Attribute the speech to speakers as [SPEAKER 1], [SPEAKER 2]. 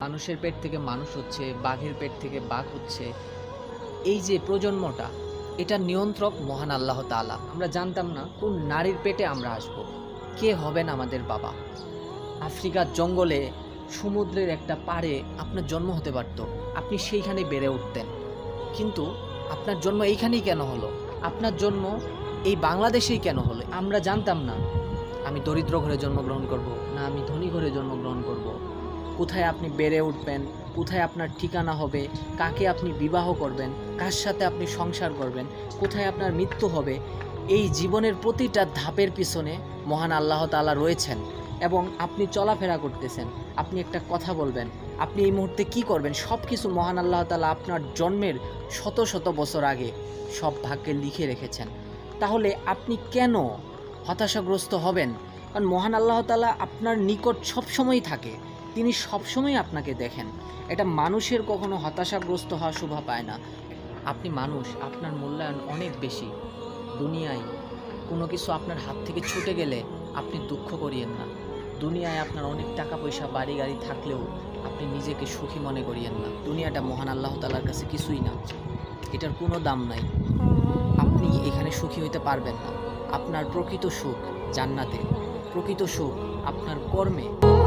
[SPEAKER 1] মানুষের পেট থেকে মানুষ হচ্ছে, বাঘের পেট থেকে বাঘ হচ্ছে। এই যে প্রজন্মটা, এটা নিয়ন্ত্রক মহান আল্লাহ তাআলা। আমরা জানতাম না কোন নারীর পেটে আমরা আসব। কে হবেন আমাদের বাবা? আফ্রিকার জঙ্গলে সমুদ্রের একটা পাড়ে আপনার জন্ম হতে পারত। আপনি সেইখানে বেড়ে উঠতেন। কিন্তু আপনার জন্ম এইখানেই কেন হলো? আপনার জন্ম এই বাংলাদেশেই কেন হলো? আমরা জানতাম না। আমি দরিদ্র ঘরে জন্মগ্রহণ করব, না আমি ধনী ঘরে জন্মগ্রহণ করব। কোথায় আপনি বেড়ে উঠবেন, কোথায় আপনার ঠিকানা হবে, কাকে আপনি বিবাহ করবেন, কার সাথে আপনি সংসার করবেন, কোথায় আপনার মৃত্যু হবে, এই জীবনের প্রতিটা ধাপের পিছনে মহান আল্লাহ তাআলা রয়েছেন এবং আপনি চলাফেরা করতেছেন, আপনি একটা কথা বলবেন, আপনি এই মুহূর্তে কি করবেন সব কিছু মহান আল্লাহ তালা আপনার জন্মের শত শত বছর আগে সব ভাগ্যে লিখে রেখেছেন। তাহলে আপনি কেন হতাশাগ্রস্ত হবেন? কারণ মহান আল্লাহ তাআলা আপনার নিকট সবসময়ই থাকে। তিনি সবসময় আপনাকে দেখেন। এটা মানুষের কখনো হতাশাগ্রস্ত হওয়া শোভা পায় না। আপনি মানুষ, আপনার মূল্যায়ন অনেক বেশি। দুনিয়ায় কোনো কিছু আপনার হাত থেকে ছুটে গেলে আপনি দুঃখ করিয়েন না। দুনিয়ায় আপনার অনেক টাকা পয়সা বাড়ি গাড়ি থাকলেও আপনি নিজেকে সুখী মনে করিয়েন না। দুনিয়াটা মহান আল্লাহ তালার কাছে কিছুই না। এটার কোনো দাম নাই। আপনি এখানে সুখী হইতে পারবেন না। আপনার প্রকৃত সুখ জান্নাতে। প্রকৃত সুখ আপনার কর্মে।